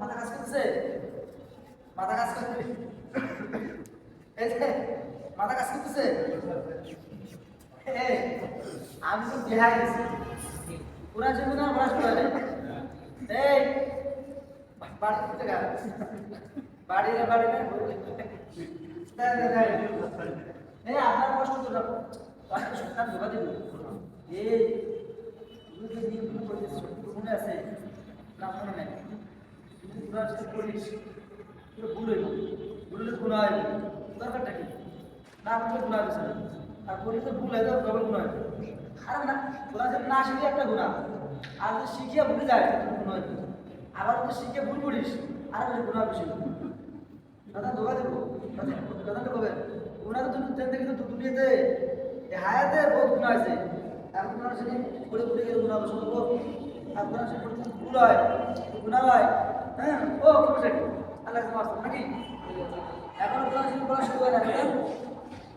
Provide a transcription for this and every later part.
মাথা কাজ করতেছে মাথা কাজ করতে মাথা কাজ করতেছে? আমি তো বিহাই গেছি পুরা জীবন আর ব্রাশ করে এই বাড়ি থেকে গা বাড়ি রে বাড়ি রে। দেখ, দেখ, দেখ। এই আপনার কষ্ট তো রাখো কষ্ট সন্তান ধোকা দেবে। এই তুমি আছে? না মনে নেই। তুমি পুরা করিস পুরো ভুল হইব ভুল গুণা হইব দরকারটা কি? না করলে গুণা স্যার। আর করি তো ভুল হয় তো ডবল গুণা হইবে আর না ওরা যদি না শিখে একটা গুণা। আর যদি শিখিয়ে ভুলে যায় গুণা হইবে আবার যদি শিখে ভুল করিস, আর বেশি গুণা বেশি। দাদা ধোকা দেবো দাদা কবে ওনার তো ট্রেন থেকে তো দুনিয়াতে হায়াতে বহুত গুণা আছে। এখন আপনার সেদিন পড়ে পড়ে গেলে গুণা বসে দেবো আপনার সে পড়তে ভুল হয় গুণা হয় হ্যাঁ? ও, কি আল্লাহ নাকি? এখন আপনার সেদিন পড়া শুরু হয় না?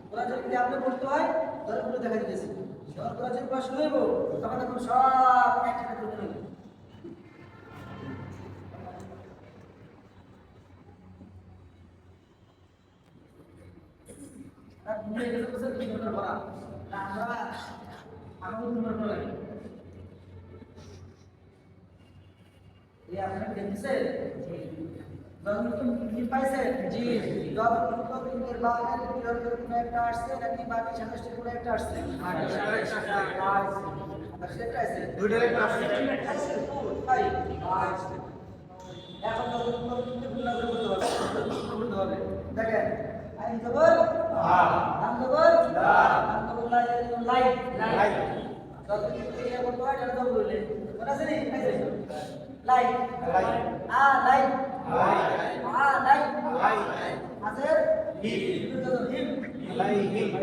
কেন ওরা যদি আপনি পড়তে হয়? পড়ে দেখা দিতেছে। যখন ওরা যদি পড়া শুরু হইব, তখন তখন সব একসাথে করতে হবে আর ঘুরে গেলে বসে কি করতে পারা না আমরা আমাকে তোমার ভালো লাগে এই আপনার দেখছে যখন তুমি কি পাইছে? জি কোনো একটা আসছে নাকি বাকি সাতাশটি কোনো একটা আসছে? এখন দেখেন আইন জবর নাম জবর নাম জবর লাই লাই। যত কিছু ইয়ে করতে হয় এটা জবর বলে মনে আছে নি? লাই লাই। আ লাই লাই। আ লাই